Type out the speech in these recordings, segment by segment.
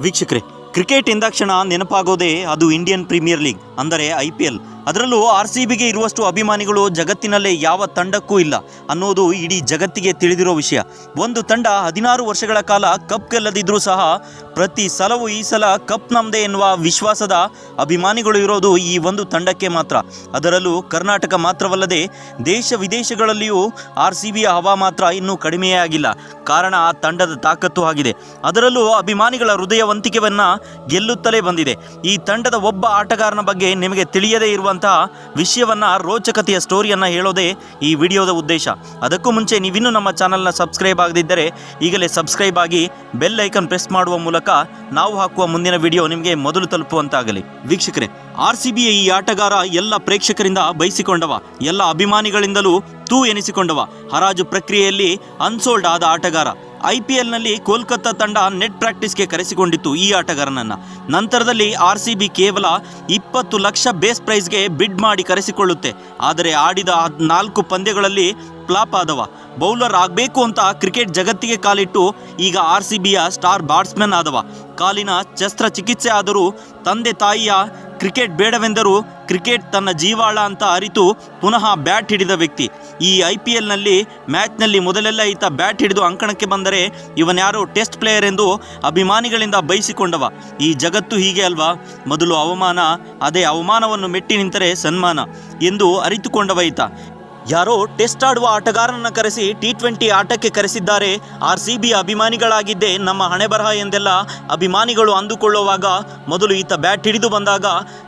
ವೀಕ್ಷಕರೇ ಕ್ರಿಕೆಟ್ ಎಂದಾಕ್ಷಣ ನೆನಪಾಗೋದೇ ಅದು ಇಂಡಿಯನ್ ಪ್ರೀಮಿಯರ್ ಲೀಗ್ ಅಂದರೆ ಐ ಪಿ ಎಲ್. ಅದರಲ್ಲೂ ಆರ್ ಸಿ ಬಿಗೆ ಇರುವಷ್ಟು ಅಭಿಮಾನಿಗಳು ಜಗತ್ತಿನಲ್ಲೇ ಯಾವ ತಂಡಕ್ಕೂ ಇಲ್ಲ ಅನ್ನೋದು ಇಡೀ ಜಗತ್ತಿಗೆ ತಿಳಿದಿರೋ ವಿಷಯ. ಒಂದು ತಂಡ ಹದಿನಾರು ವರ್ಷಗಳ ಕಾಲ ಕಪ್ ಗೆಲ್ಲದಿದ್ರೂ ಸಹ ಪ್ರತಿ ಸಲವೂ ಈ ಸಲ ಕಪ್ ನಮ್ಮದೇ ಎನ್ನುವ ವಿಶ್ವಾಸದ ಅಭಿಮಾನಿಗಳು ಇರೋದು ಈ ಒಂದು ತಂಡಕ್ಕೆ ಮಾತ್ರ. ಅದರಲ್ಲೂ ಕರ್ನಾಟಕ ಮಾತ್ರವಲ್ಲದೆ ದೇಶ ವಿದೇಶಗಳಲ್ಲಿಯೂ ಆರ್ ಸಿ ಬಿಯ ಹವಾ ಮಾತ್ರ ಇನ್ನೂ ಕಡಿಮೆಯೇ ಆಗಿಲ್ಲ. ಕಾರಣ ಆ ತಂಡದ ತಾಕತ್ತು ಆಗಿದೆ. ಅದರಲ್ಲೂ ಅಭಿಮಾನಿಗಳ ಹೃದಯವಂತಿಕೆಯನ್ನು ಗೆಲ್ಲುತ್ತಲೇ ಬಂದಿದೆ. ಈ ತಂಡದ ಒಬ್ಬ ಆಟಗಾರನ ಬಗ್ಗೆ ನಿಮಗೆ ತಿಳಿಯದೇ ಇರುವಂತಹ ವಿಷಯವನ್ನ, ರೋಚಕತೆಯ ಸ್ಟೋರಿಯನ್ನ ಹೇಳೋದೇ ಈ ವಿಡಿಯೋದ ಉದ್ದೇಶ. ಅದಕ್ಕೂ ಮುಂಚೆ ನೀವಿನ್ನೂ ನಮ್ಮ ಚಾನಲ್ನ ಸಬ್ಸ್ಕ್ರೈಬ್ ಆಗದಿದ್ದರೆ ಈಗಲೇ ಸಬ್ಸ್ಕ್ರೈಬ್ ಆಗಿ ಬೆಲ್ ಐಕನ್ ಪ್ರೆಸ್ ಮಾಡುವ ಮೂಲಕ ನಾವು ಹಾಕುವ ಮುಂದಿನ ವಿಡಿಯೋ ನಿಮಗೆ ಮೊದಲು ತಲುಪುವಂತಾಗಲಿ. ವೀಕ್ಷಕರೇ ಆರ್ ಈ ಆಟಗಾರ ಎಲ್ಲ ಪ್ರೇಕ್ಷಕರಿಂದ ಬಯಸಿಕೊಂಡವ, ಎಲ್ಲ ಅಭಿಮಾನಿಗಳಿಂದಲೂ ತೂ ಎನಿಸಿಕೊಂಡವ, ಹರಾಜು ಪ್ರಕ್ರಿಯೆಯಲ್ಲಿ ಅನ್ಸೋಲ್ಡ್ ಆದ ಆಟಗಾರ. ಐ ಪಿ ಎಲ್ನಲ್ಲಿ ಕೋಲ್ಕತ್ತಾ ತಂಡ ನೆಟ್ ಪ್ರಾಕ್ಟೀಸ್ಗೆ ಕರೆಸಿಕೊಂಡಿತ್ತು ಈ ಆಟಗಾರನನ್ನು. ನಂತರದಲ್ಲಿ ಆರ್ ಸಿ ಬಿ ಕೇವಲ ಇಪ್ಪತ್ತು ಲಕ್ಷ ಬೇಸ್ ಪ್ರೈಸ್ಗೆ ಬಿಡ್ ಮಾಡಿ ಕರೆಸಿಕೊಳ್ಳುತ್ತೆ. ಆದರೆ ಆಡಿದ ನಾಲ್ಕು ಪಂದ್ಯಗಳಲ್ಲಿ ಫ್ಲಾಪ್ ಆದವ. ಬೌಲರ್ ಆಗಬೇಕು ಅಂತ ಕ್ರಿಕೆಟ್ ಜಗತ್ತಿಗೆ ಕಾಲಿಟ್ಟು ಈಗ ಆರ್ ಸಿ ಬಿಯ ಸ್ಟಾರ್ ಬ್ಯಾಟ್ಸ್ಮನ್ ಆದವ. ಕಾಲಿನ ಶಸ್ತ್ರಚಿಕಿತ್ಸೆ ಆದರೂ ತಂದೆ ತಾಯಿಯ ಕ್ರಿಕೆಟ್ ಬೇಡವೆಂದರೂ ಕ್ರಿಕೆಟ್ ತನ್ನ ಜೀವಾಳ ಅಂತ ಅರಿತು ಪುನಃ ಬ್ಯಾಟ್ ಹಿಡಿದ ವ್ಯಕ್ತಿ. ಈ ಐ ಪಿ ಎಲ್ನಲ್ಲಿ ಮ್ಯಾಚ್ನಲ್ಲಿ ಮೊದಲೆಲ್ಲ ಈತ ಬ್ಯಾಟ್ ಹಿಡಿದು ಅಂಕಣಕ್ಕೆ ಬಂದರೆ ಇವನ್ಯಾರು ಟೆಸ್ಟ್ ಪ್ಲೇಯರ್ ಎಂದು ಅಭಿಮಾನಿಗಳಿಂದ ಬಯಸಿಕೊಂಡವ ಈ ಜಗತ್ತು ಹೀಗೆ ಅಲ್ವಾ? ಮೊದಲು ಅವಮಾನ, ಅದೇ ಅವಮಾನವನ್ನು ಮೆಟ್ಟಿ ನಿಂತರೆ ಸನ್ಮಾನ ಎಂದು ಅರಿತುಕೊಂಡವ ಈತ. ಯಾರೋ ಟೆಸ್ಟ್ ಆಡುವ ಆಟಗಾರನನ್ನ ಕರೆಸಿ ಟಿ ಟ್ವೆಂಟಿ ಆಟಕ್ಕೆ ಕರೆಸಿದ್ದಾರೆ. ಆರ್ ಸಿ ಬಿ ಅಭಿಮಾನಿಗಳಾಗಿದ್ದೇ ನಮ್ಮ ಹಣೆ ಬರಹ ಎಂದೆಲ್ಲ ಅಭಿಮಾನಿಗಳು ಅಂದುಕೊಳ್ಳುವಾಗ ಮೊದಲು ಈತ ಬ್ಯಾಟ್ ಹಿಡಿದು ಬಂದಾಗ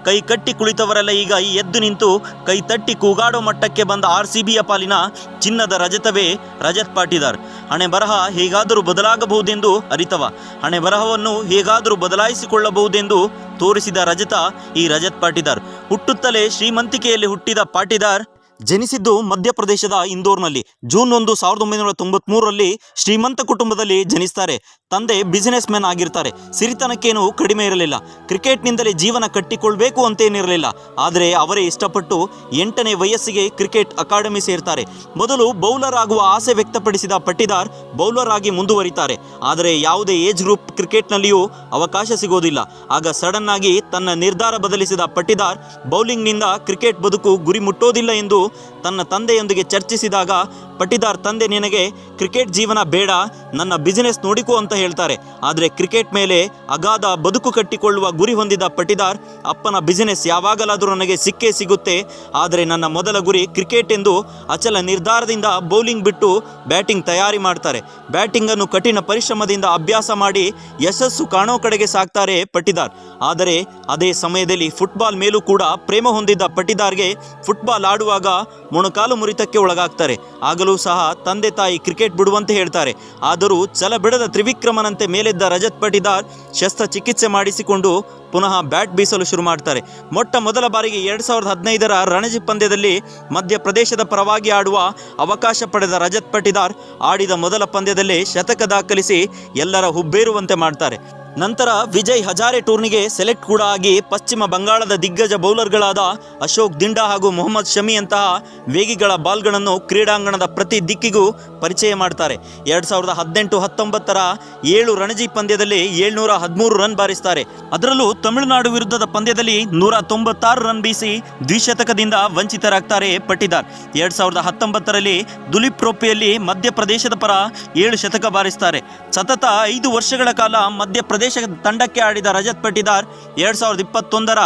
ಕೈ ಕಟ್ಟಿ ಕುಳಿತವರೆಲ್ಲ ಈಗ ಎದ್ದು ನಿಂತು ಕೈ ತಟ್ಟಿ ಕೂಗಾಡೋ ಮಟ್ಟಕ್ಕೆ ಬಂದ ಆರ್ ಸಿ ಬಿಯ ಪಾಲಿನ ಚಿನ್ನದ ರಜತವೇ ರಜತ್ ಪಾಟೀದಾರ್. ಹಣೆ ಬರಹ ಹೇಗಾದರೂ ಬದಲಾಗಬಹುದೆಂದು ಅರಿತವ. ಹಣೆ ಬರಹವನ್ನು ಹೇಗಾದರೂ ಬದಲಾಯಿಸಿಕೊಳ್ಳಬಹುದೆಂದು ತೋರಿಸಿದ ರಜತ ಈ ರಜತ್ ಪಾಟೀದಾರ್. ಹುಟ್ಟುತ್ತಲೇ ಶ್ರೀಮಂತಿಕೆಯಲ್ಲಿ ಹುಟ್ಟಿದ ಪಾಟಿದಾರ್ ಜನಿಸಿದ್ದು ಮಧ್ಯಪ್ರದೇಶದ ಇಂದೋರ್ನಲ್ಲಿ. ಜೂನ್ ಒಂದು ಸಾವಿರದ ಒಂಬೈನೂರ ತೊಂಬತ್ಮೂರರಲ್ಲಿ ಶ್ರೀಮಂತ ಕುಟುಂಬದಲ್ಲಿ ಜನಿಸ್ತಾರೆ. ತಂದೆ ಬಿಸಿನೆಸ್ ಮ್ಯಾನ್ ಆಗಿರ್ತಾರೆ. ಸಿರಿತನಕ್ಕೇನು ಕಡಿಮೆ ಇರಲಿಲ್ಲ. ಕ್ರಿಕೆಟ್ನಿಂದಲೇ ಜೀವನ ಕಟ್ಟಿಕೊಳ್ಬೇಕು ಅಂತೇನಿರಲಿಲ್ಲ ಆದರೆ ಅವರೇ ಇಷ್ಟಪಟ್ಟು ಎಂಟನೇ ವಯಸ್ಸಿಗೆ ಕ್ರಿಕೆಟ್ ಅಕಾಡೆಮಿ ಸೇರ್ತಾರೆ. ಮೊದಲು ಬೌಲರ್ ಆಗುವ ಆಸೆ ವ್ಯಕ್ತಪಡಿಸಿದ ಪಟ್ಟಿದಾರ್ ಬೌಲರ್ ಆಗಿ ಮುಂದುವರಿತಾರೆ. ಆದರೆ ಯಾವುದೇ ಏಜ್ ಗ್ರೂಪ್ ಕ್ರಿಕೆಟ್ನಲ್ಲಿಯೂ ಅವಕಾಶ ಸಿಗೋದಿಲ್ಲ. ಆಗ ಸಡನ್ ಆಗಿ ತನ್ನ ನಿರ್ಧಾರ ಬದಲಿಸಿದ ಪಟ್ಟಿದಾರ್ ಬೌಲಿಂಗ್ನಿಂದ ಕ್ರಿಕೆಟ್ ಬದುಕು ಗುರಿ ಮುಟ್ಟೋದಿಲ್ಲ ಎಂದು ತನ್ನ ತಂದೆಯೊಂದಿಗೆ ಚರ್ಚಿಸಿದಾಗ ಪಟ್ಟಿದಾರ್ ತಂದೆ ನಿನಗೆ ಕ್ರಿಕೆಟ್ ಜೀವನ ಬೇಡ, ನನ್ನ ಬಿಸಿನೆಸ್ ನೋಡಿಕೋ ಅಂತ ಹೇಳ್ತಾರೆ. ಆದರೆ ಕ್ರಿಕೆಟ್ ಮೇಲೆ ಅಗಾಧ ಬದುಕು ಕಟ್ಟಿಕೊಳ್ಳುವ ಗುರಿ ಹೊಂದಿದ ಪಟ್ಟಿದಾರ್ ಅಪ್ಪನ ಬಿಸಿನೆಸ್ ಯಾವಾಗಲಾದರೂ ನನಗೆ ಸಿಕ್ಕೇ ಸಿಗುತ್ತೆ. ಆದರೆ ನನ್ನ ಮೊದಲ ಗುರಿ ಕ್ರಿಕೆಟ್ ಎಂದು ಅಚಲ ನಿರ್ಧಾರದಿಂದ ಬೌಲಿಂಗ್ ಬಿಟ್ಟು ಬ್ಯಾಟಿಂಗ್ ತಯಾರಿ ಮಾಡ್ತಾರೆ. ಬ್ಯಾಟಿಂಗನ್ನು ಕಠಿಣ ಪರಿಶ್ರಮದಿಂದ ಅಭ್ಯಾಸ ಮಾಡಿ ಯಶಸ್ಸು ಕಾಣೋ ಕಡೆಗೆ ಸಾಕ್ತಾರೆ ಪಟ್ಟಿದಾರ್. ಆದರೆ ಅದೇ ಸಮಯದಲ್ಲಿ ಫುಟ್ಬಾಲ್ ಮೇಲೂ ಕೂಡ ಪ್ರೇಮ ಹೊಂದಿದ್ದ ಪಟ್ಟಿದಾರ್ಗೆ ಫುಟ್ಬಾಲ್ ಆಡುವಾಗ ಮೊಣಕಾಲು ಮುರಿತಕ್ಕೆ ಒಳಗಾಗ್ತಾರೆ. ಆಗಲೂ ಸಹ ತಂದೆ ತಾಯಿ ಕ್ರಿಕೆಟ್ ಬಿಡುವಂತೆ ಹೇಳ್ತಾರೆ. ಆದರೂ ಛಲ ಬಿಡದ ತ್ರಿವಿಕ್ರಮನಂತೆ ಮೇಲೆದ್ದ ರಜತ್ ಪಟಿದಾರ್ ಶಸ್ತ್ರಚಿಕಿತ್ಸೆ ಮಾಡಿಸಿಕೊಂಡು ಪುನಃ ಬ್ಯಾಟ್ ಬೀಸಲು ಶುರು ಮಾಡ್ತಾರೆ. ಮೊಟ್ಟ ಮೊದಲ ಬಾರಿಗೆ ಎರಡು ಸಾವಿರದ ಹದಿನೈದರ ರಣಜಿ ಪಂದ್ಯದಲ್ಲಿ ಮಧ್ಯಪ್ರದೇಶದ ಪರವಾಗಿ ಆಡುವ ಅವಕಾಶ ಪಡೆದ ರಜತ್ ಪಟಿದಾರ್ ಆಡಿದ ಮೊದಲ ಪಂದ್ಯದಲ್ಲಿ ಶತಕ ದಾಖಲಿಸಿ ಎಲ್ಲರ ಹುಬ್ಬೇರುವಂತೆ ಮಾಡ್ತಾರೆ. ನಂತರ ವಿಜಯ್ ಹಜಾರೆ ಟೂರ್ನಿಗೆ ಸೆಲೆಕ್ಟ್ ಕೂಡ ಆಗಿ ಪಶ್ಚಿಮ ಬಂಗಾಳದ ದಿಗ್ಗಜ ಬೌಲರ್ಗಳಾದ ಅಶೋಕ್ ದಿಂಡಾ ಹಾಗೂ ಮೊಹಮ್ಮದ್ ಶಮಿಯಂತಹ ವೇಗಿಗಳ ಬಾಲ್ಗಳನ್ನು ಕ್ರೀಡಾಂಗಣದ ಪ್ರತಿ ದಿಕ್ಕಿಗೂ ಪರಿಚಯ ಮಾಡ್ತಾರೆ. ಎರಡು ಸಾವಿರದ ಹದಿನೆಂಟು ಹತ್ತೊಂಬತ್ತರ ಏಳು ರಣಜಿ ಪಂದ್ಯದಲ್ಲಿ ಏಳ್ನೂರ ಹದಿಮೂರು ರನ್ ಬಾರಿಸ್ತಾರೆ. ಅದರಲ್ಲೂ ತಮಿಳುನಾಡು ವಿರುದ್ಧದ ಪಂದ್ಯದಲ್ಲಿ ನೂರ ತೊಂಬತ್ತಾರು ರನ್ ಬೀಸಿ ದ್ವಿಶತಕದಿಂದ ವಂಚಿತರಾಗ್ತಾರೆ ಪಟ್ಟಿದಾರ್. ಎರಡು ಸಾವಿರದ ಹತ್ತೊಂಬತ್ತರಲ್ಲಿ ದುಲೀಪ್ ಟ್ರೋಫಿಯಲ್ಲಿ ಮಧ್ಯಪ್ರದೇಶದ ಪರ ಏಳು ಶತಕ ಬಾರಿಸ್ತಾರೆ. ಸತತ ಐದು ವರ್ಷಗಳ ಕಾಲ ಮಧ್ಯಪ್ರದೇಶ ತಂಡಕ್ಕೆ ಆಡಿದ ರಜತ್ ಪಟ್ಟಿದಾರ್ ಎರಡ್ ಸಾವಿರದ ಇಪ್ಪತ್ತೊಂದರ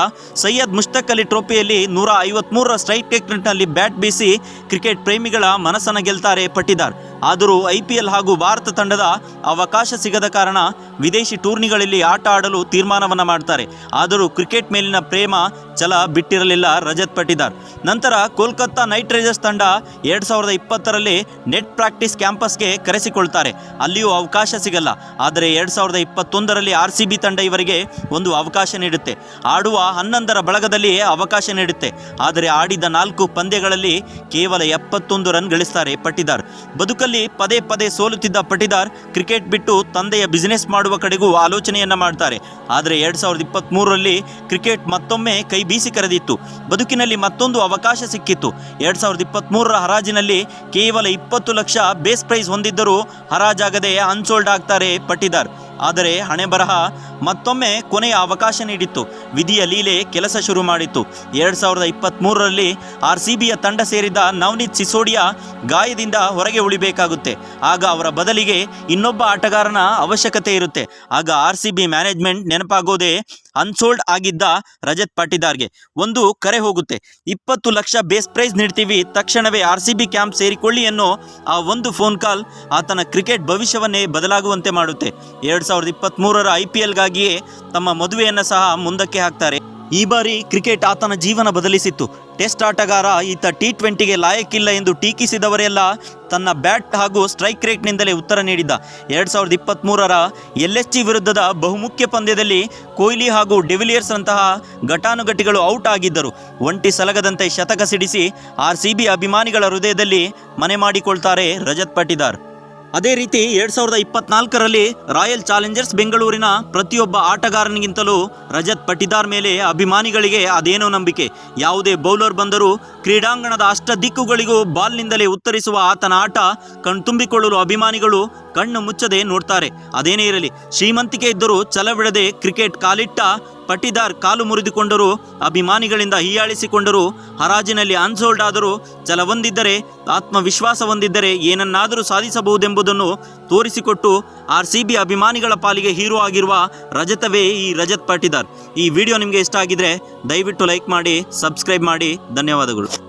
ಸೈಯದ್ ಮುಷ್ತಕ್ ಅಲಿ ಟ್ರೋಫಿಯಲ್ಲಿ ನೂರ ಐವತ್ಮೂರರ ಸ್ಟ್ರೈಕ್ ರೇಟ್ನಲ್ಲಿ ಬ್ಯಾಟ್ ಬೀಸಿ ಕ್ರಿಕೆಟ್ ಪ್ರೇಮಿಗಳ ಮನಸ್ಸನ್ನು ಗೆಲ್ತಾರೆ ಪಟ್ಟಿದಾರ್. ಆದರೂ ಐ ಪಿ ಎಲ್ ಹಾಗೂ ಭಾರತ ತಂಡದ ಅವಕಾಶ ಸಿಗದ ಕಾರಣ ವಿದೇಶಿ ಟೂರ್ನಿಗಳಲ್ಲಿ ಆಟ ಆಡಲು ತೀರ್ಮಾನವನ್ನು ಮಾಡ್ತಾರೆ. ಆದರೂ ಕ್ರಿಕೆಟ್ ಮೇಲಿನ ಪ್ರೇಮ ಛಲ ಬಿಟ್ಟಿರಲಿಲ್ಲ ರಜತ್ ಪಟ್ಟಿದಾರ್. ನಂತರ ಕೋಲ್ಕತ್ತಾ ನೈಟ್ ರೈಡರ್ಸ್ ತಂಡ ಎರಡು ಸಾವಿರದ ಇಪ್ಪತ್ತರಲ್ಲಿ ನೆಟ್ ಪ್ರಾಕ್ಟೀಸ್ ಕ್ಯಾಂಪಸ್ಗೆ ಕರೆಸಿಕೊಳ್ತಾರೆ. ಅಲ್ಲಿಯೂ ಅವಕಾಶ ಸಿಗಲ್ಲ. ಆದರೆ ಎರಡು ಸಾವಿರದ ಇಪ್ಪತ್ತೊಂದರಲ್ಲಿ ಆರ್ ಸಿ ಬಿ ತಂಡ ಇವರಿಗೆ ಒಂದು ಅವಕಾಶ ನೀಡುತ್ತೆ. ಆಡುವ ಹನ್ನೊಂದರ ಬಳಗದಲ್ಲಿ ಅವಕಾಶ ನೀಡುತ್ತೆ. ಆದರೆ ಆಡಿದ ನಾಲ್ಕು ಪಂದ್ಯಗಳಲ್ಲಿ ಕೇವಲ ಎಪ್ಪತ್ತೊಂದು ರನ್ ಗಳಿಸ್ತಾರೆ ಪಟ್ಟಿದಾರ್. ಬದುಕಲ್ಲಿ ಪದೇ ಪದೇ ಸೋಲುತ್ತಿದ್ದ ಪಟಿದಾರ್ ಕ್ರಿಕೆಟ್ ಬಿಟ್ಟು ತಂದೆಯ ಬಿಸಿನೆಸ್ ಮಾಡುವ ಕಡೆಗೂ ಆಲೋಚನೆಯನ್ನು ಮಾಡ್ತಾರೆ. ಆದರೆ ಎರಡು ಸಾವಿರದ ಇಪ್ಪತ್ತ್ಮೂರರಲ್ಲಿ ಕ್ರಿಕೆಟ್ ಮತ್ತೊಮ್ಮೆ ಕೈ ಬೀಸಿ ಕರೆದಿತ್ತು. ಬದುಕಿನಲ್ಲಿ ಮತ್ತೊಂದು ಅವಕಾಶ ಸಿಕ್ಕಿತ್ತು. ಎರಡು ಸಾವಿರದ ಇಪ್ಪತ್ತ್ಮೂರರ ಹರಾಜಿನಲ್ಲಿ ಕೇವಲ ಇಪ್ಪತ್ತು ಲಕ್ಷ ಬೇಸ್ ಪ್ರೈಸ್ ಹೊಂದಿದ್ದರೂ ಹರಾಜಾಗದೆ ಅನ್ಸೋಲ್ಡ್ ಆಗ್ತಾರೆ ಪಟಿದಾರ್. ಆದರೆ ಹಣೆ ಬರಹ ಮತ್ತೊಮ್ಮೆ ಕೊನೆಯ ಅವಕಾಶ ನೀಡಿತ್ತು. ವಿಧಿಯ ಲೀಲೆ ಕೆಲಸ ಶುರು ಮಾಡಿತ್ತು. ಎರಡು ಸಾವಿರದ ಇಪ್ಪತ್ತ್ಮೂರರಲ್ಲಿ ಆರ್ ಸಿ ಬಿಯ ತಂಡ ಸೇರಿದ ನವನೀತ್ ಸಿಸೋಡಿಯಾ ಗಾಯದಿಂದ ಹೊರಗೆ ಉಳಿಬೇಕಾಗುತ್ತೆ. ಆಗ ಅವರ ಬದಲಿಗೆ ಇನ್ನೊಬ್ಬ ಆಟಗಾರನ ಅವಶ್ಯಕತೆ ಇರುತ್ತೆ. ಆಗ ಆರ್ ಸಿ ಬಿ ಮ್ಯಾನೇಜ್ಮೆಂಟ್ ನೆನಪಾಗೋದೇ ಅನ್ಸೋಲ್ಡ್ ಆಗಿದ್ದ ರಜತ್ ಪಾಟಿದಾರ್ಗೆ. ಒಂದು ಕರೆ ಹೋಗುತ್ತೆ. ಇಪ್ಪತ್ತು ಲಕ್ಷ ಬೇಸ್ ಪ್ರೈಸ್ ನೀಡ್ತೀವಿ, ತಕ್ಷಣವೇ ಆರ್ ಸಿ ಬಿ ಕ್ಯಾಂಪ್ ಸೇರಿಕೊಳ್ಳಿ ಅನ್ನೋ ಆ ಒಂದು ಫೋನ್ ಕಾಲ್ ಆತನ ಕ್ರಿಕೆಟ್ ಭವಿಷ್ಯವನ್ನೇ ಬದಲಾಗುವಂತೆ ಮಾಡುತ್ತೆ. ಎರಡು ಸಾವಿರದ ಇಪ್ಪತ್ತ್ಮೂರರ ಐ ಪಿ ಎಲ್ಗಾಗಿಯೇ ತಮ್ಮ ಮದುವೆಯನ್ನು ಸಹ ಮುಂದಕ್ಕೆ ಹಾಕ್ತಾರೆ. ಈ ಬಾರಿ ಕ್ರಿಕೆಟ್ ಆತನ ಜೀವನ ಬದಲಿಸಿತ್ತು. ಟೆಸ್ಟ್ ಆಟಗಾರ ಈತ ಟಿ ಟ್ವೆಂಟಿಗೆ ಲಾಯಕ್ಕಿಲ್ಲ ಎಂದು ಟೀಕಿಸಿದವರೆಲ್ಲ ತನ್ನ ಬ್ಯಾಟ್ ಹಾಗೂ ಸ್ಟ್ರೈಕ್ ರೇಟ್ನಿಂದಲೇ ಉತ್ತರ ನೀಡಿದ್ದ. ಎರಡ್ ಸಾವಿರದ ಇಪ್ಪತ್ತ್ಮೂರರ ಎಲ್ ಎಸ್ ಜಿ ವಿರುದ್ಧದ ಬಹುಮುಖ್ಯ ಪಂದ್ಯದಲ್ಲಿ ಕೊಹ್ಲಿ ಹಾಗೂ ಡೆವಿಲಿಯರ್ಸ್ ಅಂತಹ ಘಟಾನುಘಟಿಗಳು ಔಟ್ ಆಗಿದ್ದರು. ಒಂಟಿ ಸಲಗದಂತೆ ಶತಕ ಸಿಡಿಸಿ ಆರ್ ಸಿಬಿ ಅಭಿಮಾನಿಗಳ ಹೃದಯದಲ್ಲಿ ಮನೆ ಮಾಡಿಕೊಳ್ತಾರೆ ರಜತ್ ಪಾಟಿದಾರ್. ಅದೇ ರೀತಿ ಎರಡ್ ಸಾವಿರದ ಇಪ್ಪತ್ನಾಲ್ಕರಲ್ಲಿ ರಾಯಲ್ ಚಾಲೆಂಜರ್ಸ್ ಬೆಂಗಳೂರಿನ ಪ್ರತಿಯೊಬ್ಬ ಆಟಗಾರನಿಗಿಂತಲೂ ರಜತ್ ಪಟಿದಾರ್ ಮೇಲೆ ಅಭಿಮಾನಿಗಳಿಗೆ ಅದೇನೋ ನಂಬಿಕೆ. ಯಾವುದೇ ಬೌಲರ್ ಬಂದರೂ ಕ್ರೀಡಾಂಗಣದ ಅಷ್ಟ ದಿಕ್ಕುಗಳಿಗೂ ಬಾಲ್ನಿಂದಲೇ ಉತ್ತರಿಸುವ ಆತನ ಆಟ ಕಣ್ತುಂಬಿಕೊಳ್ಳಲು ಅಭಿಮಾನಿಗಳು ಕಣ್ಣು ಮುಚ್ಚದೆ ನೋಡ್ತಾರೆ. ಅದೇನೇ ಇರಲಿ, ಶ್ರೀಮಂತಿಕೆ ಇದ್ದರೂ ಛಲವಿಡದೆ ಕ್ರಿಕೆಟ್ ಕಾಲಿಟ್ಟ ಪಟಿದಾರ್ ಕಾಲು ಮುರಿದುಕೊಂಡರೂ, ಅಭಿಮಾನಿಗಳಿಂದ ಹೀಯಾಳಿಸಿಕೊಂಡರೂ, ಹರಾಜಿನಲ್ಲಿ ಅನ್ಸೋಲ್ಡ್ ಆದರೂ ಛಲ ಹೊಂದಿದ್ದರೆ ಆತ್ಮವಿಶ್ವಾಸ ಹೊಂದಿದ್ದರೆ ಏನನ್ನಾದರೂ ಸಾಧಿಸಬಹುದೆಂಬುದನ್ನು ತೋರಿಸಿಕೊಟ್ಟು ಆರ್ ಸಿ ಬಿ ಅಭಿಮಾನಿಗಳ ಪಾಲಿಗೆ ಹೀರೋ ಆಗಿರುವ ರಜತವೇ ಈ ರಜತ್ ಪಾಟಿದಾರ್ ಈ ವಿಡಿಯೋ ನಿಮಗೆ ಇಷ್ಟ ಆಗಿದ್ರೆ ದಯವಿಟ್ಟು ಲೈಕ್ ಮಾಡಿ, ಸಬ್ಸ್ಕ್ರೈಬ್ ಮಾಡಿ. ಧನ್ಯವಾದಗಳು.